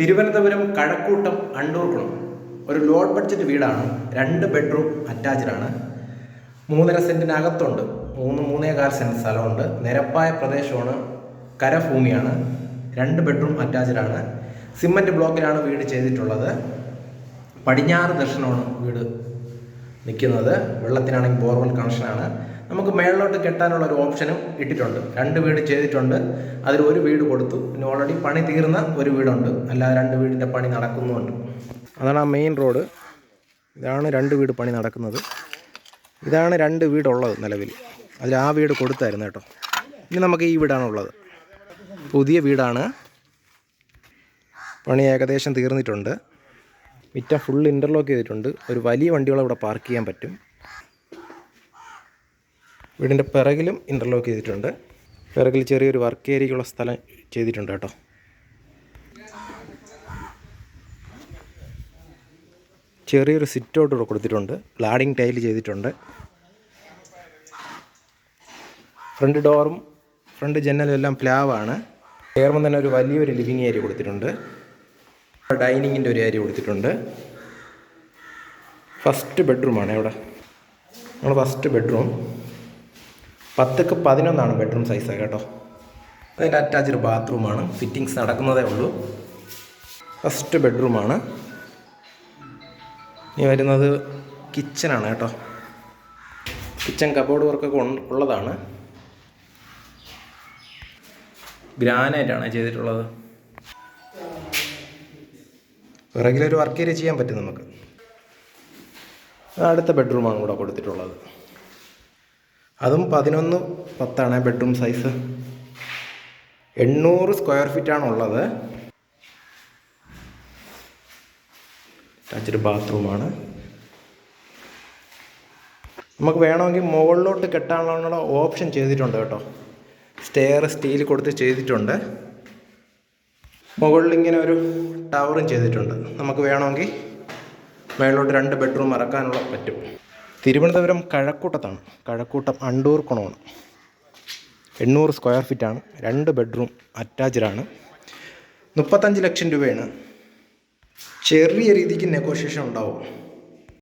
തിരുവനന്തപുരം കഴക്കൂട്ടം അണ്ടൂർക്കുളം ഒരു low budget വീടാണ്. രണ്ട് ബെഡ്റൂം അറ്റാച്ച്ഡ് ആണ്. മൂന്നര സെന്റിനകത്തുണ്ട് മൂന്ന് മൂന്നേകാൽ സെന്റ് സ്ഥലമുണ്ട്. നിരപ്പായ പ്രദേശമാണ്. കരഭൂമിയാണ്. രണ്ട് ബെഡ്റൂം അറ്റാച്ച്ഡ് ആണ്. സിമന്റ് ബ്ലോക്കിലാണ് വീട് ചെയ്തിട്ടുള്ളത്. പടിഞ്ഞാറ് ദർശനമാണ് വീട് നിൽക്കുന്നത്. വെള്ളത്തിനാണെങ്കിൽ ബോർവെൽ കണക്ഷനാണ്. നമുക്ക് മേളിലോട്ട് കെട്ടാനുള്ള ഒരു ഓപ്ഷനും ഇട്ടിട്ടുണ്ട്. രണ്ട് വീട് ചെയ്തിട്ടുണ്ട്. അതിൽ ഒരു വീട് കൊടുത്തു. പിന്നെ ഓൾറെഡി പണി തീർന്ന ഒരു വീടുണ്ട്. അല്ലാതെ രണ്ട് വീടിന്റെ പണി നടക്കുന്നുമുണ്ട് അതാണ് ആ മെയിൻ റോഡ് ഇതാണ് രണ്ട് വീട് പണി നടക്കുന്നത്. ഇതാണ് രണ്ട് വീടുള്ളത് നിലവിൽ. അതിൽ ആ വീട് കൊടുത്തായിരുന്നു കേട്ടോ. ഇനി നമുക്ക് ഈ വീടാണുള്ളത് പുതിയ വീടാണ്. പണി ഏകദേശം തീർന്നിട്ടുണ്ട്. മിറ്റം ഫുൾ ഇന്റർലോക്ക് ചെയ്തിട്ടുണ്ട്. ഒരു വലിയ വണ്ടികൾ ഇവിടെ പാർക്ക് ചെയ്യാൻ പറ്റും. വീടിന്റെ പിറകിലും ഇന്റർലോക്ക് ചെയ്തിട്ടുണ്ട്. പിറകിൽ ചെറിയൊരു വർക്ക് ഏരിയയ്ക്കുള്ള സ്ഥലം ചെയ്തിട്ടുണ്ട് കേട്ടോ. ചെറിയൊരു സിറ്റ് ഔട്ട് ഇവിടെ കൊടുത്തിട്ടുണ്ട്. ഗ്ലാഡിങ് ടൈൽ ചെയ്തിട്ടുണ്ട്. ഫ്രണ്ട് ഡോറും ഫ്രണ്ട് ജനലും എല്ലാം പ്ലാവാണ് കയറുമ്പോൾ തന്നെ ഒരു വലിയൊരു ലിവിങ് ഏരിയ കൊടുത്തിട്ടുണ്ട്. ഡൈനിങ്ങിന്റെ ഒരു ഏരിയ കൊടുത്തിട്ടുണ്ട്. ഫസ്റ്റ് ബെഡ്റൂമാണ് ഇവിടെ. നമ്മൾ ഫസ്റ്റ് ബെഡ്റൂം പത്തക്ക് പതിനൊന്നാണ് ബെഡ്റൂം സൈസ് കേട്ടോ. അതിന്റെ അറ്റാച്ച്ഡ് ബാത്റൂമാണ് ഫിറ്റിങ്സ് നടക്കുന്നതേ ഉള്ളൂ. ഫസ്റ്റ് ബെഡ്റൂമാണ് ഇനി വരുന്നത് കിച്ചനാണ് കേട്ടോ. കിച്ചൺ കബോർഡ് വർക്കൊക്കെ ഉള്ളതാണ്. ഗ്രാനൈറ്റാണ് ചെയ്തിട്ടുള്ളത്? റെഗുലർ വർക്ക് ഏരിയ ചെയ്യാൻ പറ്റും നമുക്ക്. അടുത്ത ബെഡ്റൂമാണ് കൂടെ കൊടുത്തിട്ടുള്ളത്. അതും പതിനൊന്ന് പത്താണ് ബെഡ്റൂം സൈസ് എണ്ണൂറ് സ്ക്വയർ ഫീറ്റാണ് ഉള്ളത് അറ്റാച്ച്ഡ് ബാത്റൂമാണ് നമുക്ക് വേണമെങ്കിൽ മുകളിലോട്ട് കെട്ടാനുള്ള ഓപ്ഷൻ ചെയ്തിട്ടുണ്ട് കേട്ടോ. സ്റ്റെയർ സ്റ്റീൽ കൊടുത്ത് ചെയ്തിട്ടുണ്ട്. മുകളിൽ ഇങ്ങനെ ഒരു ടവറും ചെയ്തിട്ടുണ്ട്. നമുക്ക് വേണമെങ്കിൽ മേളിലോട്ട് രണ്ട് ബെഡ്റൂം ഇറക്കാനുള്ള പറ്റും. തിരുവനന്തപുരം കഴക്കൂട്ടത്താണ്. കഴക്കൂട്ടം അണ്ടൂർ കുണമാണ് എണ്ണൂറ് സ്ക്വയർ ഫീറ്റാണ് രണ്ട് ബെഡ്റൂം അറ്റാച്ച്ഡാണ് മുപ്പത്തഞ്ച് ലക്ഷം രൂപയാണ്. ചെറിയ രീതിക്ക് നെഗോഷിയേഷൻ ഉണ്ടാവും.